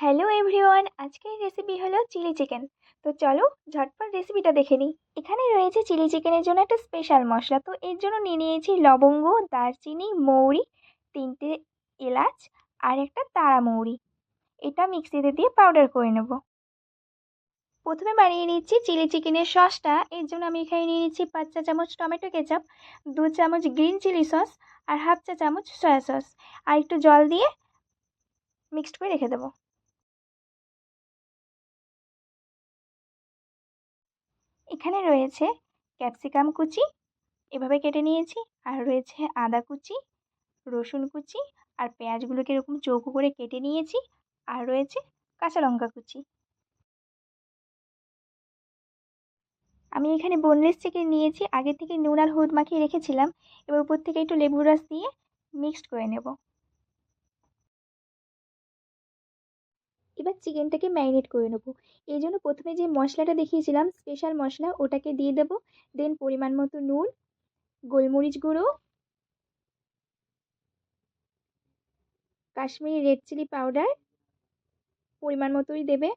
Hello everyone, আজকের recipe হলো chilli chicken তো চলো ঝটপট রেসিপিটা দেখে নিই। এখানে রয়েছে চিলি চিকেনের জন্য একটা স্পেশাল মশলা। তো এর জন্য নিয়ে নিয়েছি লবঙ্গ, দারচিনি, মৌরি, তিনটে এলাচ আর একটা তারা মৌরি। এটা মিক্সিতে দিয়ে পাউডার করে নেব। প্রথমে বানিয়ে নিচ্ছি চিলি চিকেনের সসটা এর জন্য আমি এখানে নিয়ে নিচ্ছি পাঁচ চা চামচ টমেটো কেচাপ, দু চামচ গ্রিন চিলি সস আর হাফ চা চামচ সয়া সস আর একটু জল দিয়ে মিক্সড করে রেখে দেবো। এখানে রয়েছে ক্যাপসিকাম কুচি, এভাবে কেটে নিয়েছি। আর রয়েছে আদা কুচি, রসুন কুচি আর পেঁয়াজগুলোকে এরকম চৌকো করে কেটে নিয়েছি। আর রয়েছে কাঁচা লঙ্কা কুচি। আমি এখানে বোনলেস চিকেন নিয়েছি। আগে থেকে নুন আর হলুদ মাখিয়ে রেখেছিলাম। এবার উপর থেকে একটু লেবুর রস দিয়ে মিক্সড করে নেব। এবার চিকেনটাকে ম্যারিনেট করে নেব। এই জন্য প্রথমে যে মশলাটা দেখিয়েছিলাম স্পেশাল মশলা, ওটাকে দিয়ে দেবো। দেন পরিমাণ মতো নুন, গোলমরিচ গুঁড়ো, কাশ্মীরি রেড চিলি পাউডার পরিমাণ মতোই দেবে।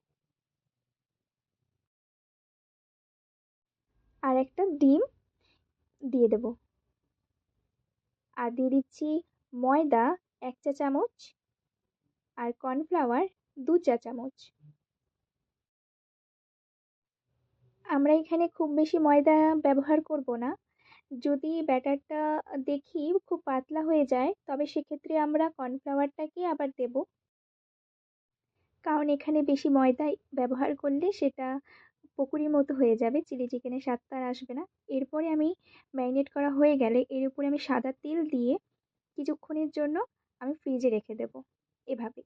আর একটা ডিম দিয়ে দেব। আর দিয়ে দিচ্ছি ময়দা এক চা চামচ আর কর্নফ্লাওয়ার দু চা চামচ। আমরা এখানে খুব বেশি ময়দা ব্যবহার করব না। যদি ব্যাটারটা দেখি খুব পাতলা হয়ে যায়, তবে সেক্ষেত্রে আমরা কর্নফ্লাওয়ারটাকে আবার দেব। কারণ এখানে বেশি ময়দা ব্যবহার করলে সেটা পকুড়ির মতো হয়ে যাবে, চিলি চিকেনের স্বাদটা আর আসবে না। এরপরে আমি ম্যারিনেট করা হয়ে গেলে এর উপরে আমি সাদা তেল দিয়ে কিছুক্ষণের জন্য আমি ফ্রিজে রেখে দেব। এভাবে।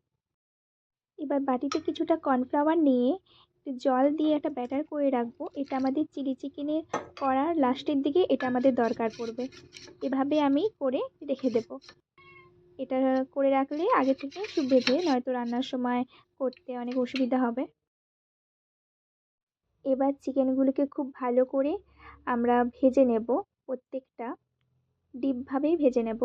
এবার বাটিতে কিছুটা কর্নফ্লাওয়ার নিয়ে একটু জল দিয়ে একটা ব্যাটার করে রাখব। এটা আমাদের চিলি চিকেনের করার লাস্টের দিকে এটা আমাদের দরকার পড়বে। এভাবে আমি করে রেখে দেব। এটা করে রাখলে আগে থেকে বেঁধে নয়তো রান্নার সময় করতে অনেক অসুবিধা হবে। এবার চিকেনগুলোকে খুব ভালো করে আমরা ভেজে নেব। প্রত্যেকটা ডিপভাবেই ভেজে নেব।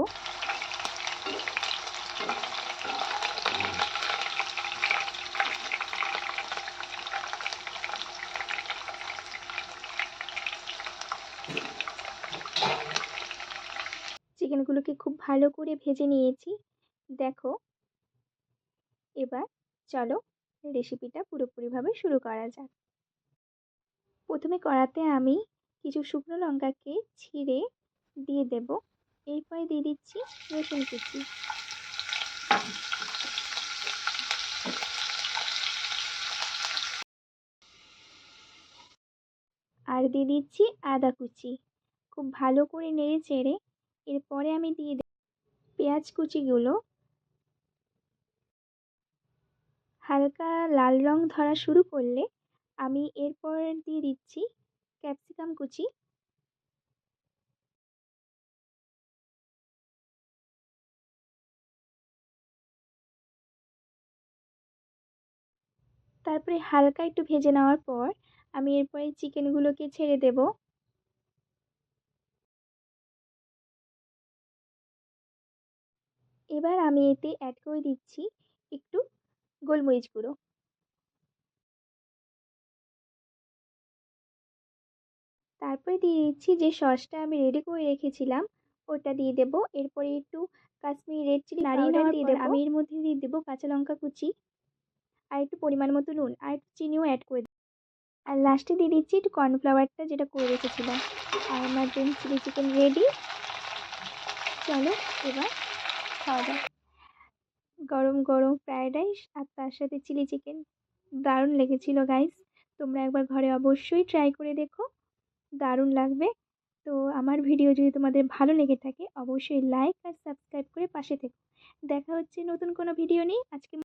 চিকেনগুলোকে খুব ভালো করে ভেজে নিয়েছি। দেখো। এবার চলো রেসিপিটা পুরোপুরিভাবে শুরু করা যাক। প্রথমে কড়াতে আমি কিছু শুকনো লঙ্কাকে ছিঁড়ে দিয়ে দেব। এরপরে দিয়ে দিচ্ছি রসুন কুচি। আর দিয়ে দিচ্ছি আদা কুচি। খুব ভালো করে নেড়ে চেড়ে এরপরে আমি দিয়ে দেব পেঁয়াজ কুচিগুলো। হালকা লাল রং ধরা শুরু করলে আমি এরপর দিয়ে দিচ্ছি ক্যাপসিকাম কুচি। তারপরে হালকা একটু ভেজে নেওয়ার পর আমি এরপরে চিকেনগুলোকে ছেড়ে দেব। এবার আমি এতে অ্যাড করে দিচ্ছি একটু গোলমরিচ গুঁড়ো। তারপরে দিয়ে দিচ্ছি যে সসটা আমি রেডি করে রেখেছিলাম ওটা দিয়ে দেবো। এরপরে একটু কাশ্মীরি রেড চিলি নাড়িয়ে নেওয়ার দিয়ে দেবো। আমি এর মধ্যে দিয়ে দেবো কাঁচা লঙ্কা কুচি আর একটু পরিমাণ মতো নুন আর একটু চিনিও অ্যাড করে দেবো আর লাস্টে দিয়ে দিচ্ছি একটু কর্নফ্লাওয়ারটা যেটা করে রেখেছিলাম। আর আমার চিলি চিকেন রেডি চলো এবার খাওয়া দাওয়া গরম গরম ফ্রায়েড রাইস আর তার সাথে চিলি চিকেন দারুণ লেগেছিল গাইস তোমরা একবার ঘরে অবশ্যই ট্রাই করে দেখো। দারুণ লাগবে। তো আমার ভিডিও যদি তোমাদের ভালো লেগে থাকে, অবশ্যই লাইক আর সাবস্ক্রাইব করে পাশে থেকো। দেখা হচ্ছে নতুন কোনো ভিডিও নিয়ে। আজকে